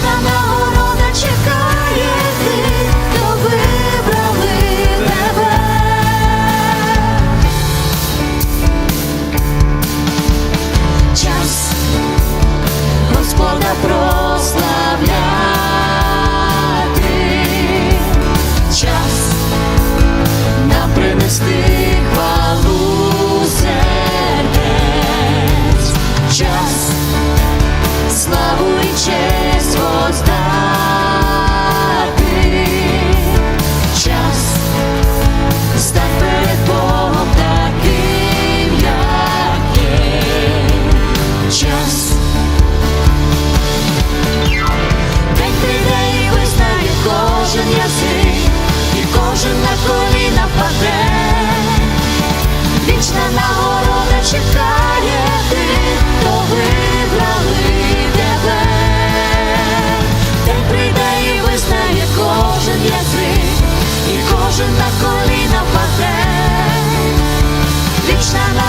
Вічна нагорода чекає тих, хто тебе. Час Господа прославляти, час нам принести. Krishna